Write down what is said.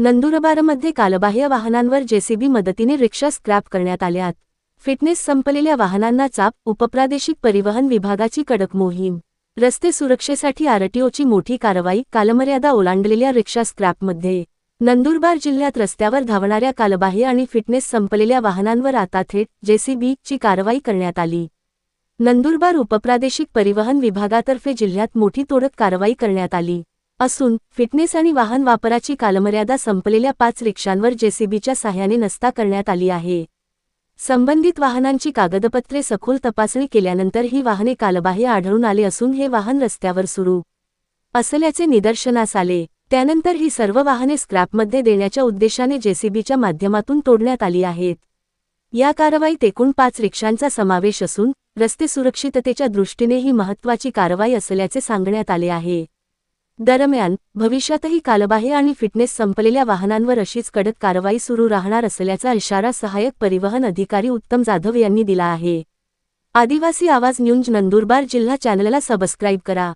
नंदुरबारमध्ये कालबाह्य वाहनांवर जेसीबी मदतीने रिक्षा स्क्रॅप करण्यात आल्यात फिटनेस संपलेल्या वाहनांना चाप उपप्रादेशिक परिवहन विभागाची कडक मोहीम. रस्ते सुरक्षेसाठी आरटीओची मोठी कारवाई कालमर्यादा ओलांडलेल्या रिक्षा स्क्रॅपमध्ये. नंदुरबार जिल्ह्यात रस्त्यावर धावणाऱ्या कालबाह्य आणि फिटनेस संपलेल्या वाहनांवर आता थेट जेसीबी ची कारवाई करण्यात आली. नंदुरबार उपप्रादेशिक परिवहन विभागातर्फे जिल्ह्यात मोठी तोडक कारवाई करण्यात आली. असून फिटनेस आणि वाहन वापराची कालमर्यादा संपलेल्या पाच रिक्षांवर जेसीबीच्या साह्याने नसता करण्यात आली आहे. संबंधित वाहनांची कागदपत्रे सखोल तपासणी केल्यानंतर ही वाहने कालबाह्य आढळून आले असून हे वाहन रस्त्यावर सुरू असल्याचे निदर्शनास आले. त्यानंतर ही सर्व वाहने स्क्रॅपमध्ये देण्याच्या उद्देशाने जेसीबीच्या माध्यमातून तोडण्यात आली आहेत. या कारवाईत एकूण पाच रिक्षांचा समावेश असून रस्ते सुरक्षिततेच्या दृष्टीने ही महत्त्वाची कारवाई असल्याचे सांगण्यात आले आहे. दरम्यान भविष्यातही कालबाह्य आणि फिटनेस संपलेल्या वाहनांवर अशीच कडक कारवाई सुरू राहणार असल्याचा इशारा सहाय्यक परिवहन अधिकारी उत्तम जाधव यांनी दिला आहे. आदिवासी आवाज न्यूज नंदुरबार जिल्हा चॅनलला सबस्क्राईब करा.